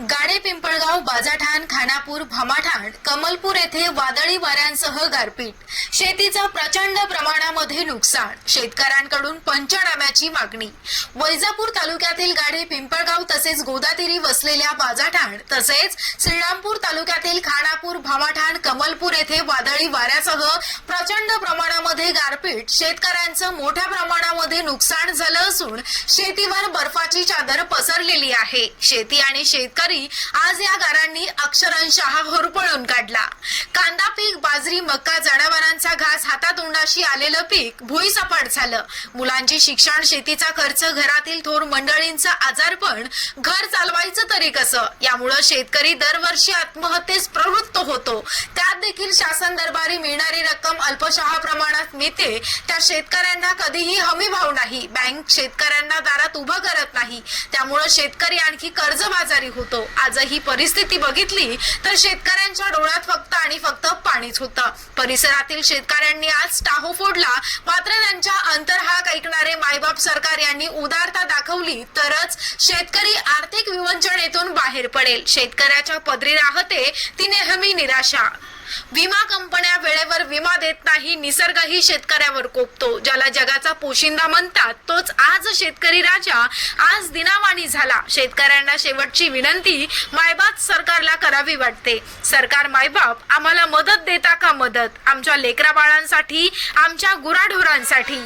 गाडे पिंपळगाव बाजाठाण खानापूर भमाठाण कमलपूर येथे वादळी वाऱ्यांसह गारपीट. शेतीचं प्रचंड प्रमाणामध्ये नुकसान. शेतकऱ्यांकडून पंचनाम्याची मागणी. वैजापूर तालुक्यातील गाडे पिंपळगाव तसेच गोदातीरी वसलेल्या बाजाठाण तसेच श्रीरामपूर तालुक्यातील खानापूर भमाठाण कमलपूर येथे वादळी वाऱ्यासह प्रचंड प्रमाणामध्ये गारपीट. शेतकऱ्यांचं मोठ्या प्रमाणामध्ये नुकसान झालं असून शेतीवर बर्फाची चादर पसरलेली आहे. शेती आणि शेतकरी आज या गारांनी अक्षरांशः होरपळून काढला. कांदा पीक बाजरी मक्का जनावरांचा घास हातातोंडाशी आलेलं पीक भुईसपाट झालं. मुलांची शिक्षण शेतीचा खर्च घरातील थोर मंडळींचं आजारपण घर चालवायचं तरी कसं? यामुळं शेतकरी दरवर्षी आत्महत्येस प्रवृत्त होतो. त्यात देखील शासन दरबारी मिळणारी रक्कम अल्पशहा प्रमाणात मिळते. त्या शेतकऱ्यांना कधीही हमी भाव नाही. बँक शेतकऱ्यांना दारात उभं करत नाही. त्यामुळं शेतकरी आणखी कर्जबाजारी होतो. आज ही परिस्थिती बघितली तर शेतकऱ्यांच्या डोळ्यात फक्त आणि फक्त पाणीच होतं. परिसरातील शेतकऱ्यांनी आज टाहो फोडला. मात्र त्यांच्या अंतर्हाक ऐकणारे मायबाप सरकार यांनी उदारता दाखवली तरच शेतकरी आर्थिक विवंचनेतून बाहेर पडेल. शेतकऱ्याच्या पदरी राहते ती नेहमी निराशा. विमा कंपन्या वेळेवर विमा देत नाही निसर्गही शेतकऱ्यावर कोपतो. ज्याला जगाचा पोशिंदा म्हणतात तोच आज शेतकरी राजा. आज दिनावाणी झाला. शेतकऱ्यांना शेवटची विनंती मायबाप सरकारला करावी वाटते. सरकार मायबाप आम्हाला मदत देता का मदत? आमच्या लेकरा बाळांसाठी आमच्या गुराढोरांसाठी.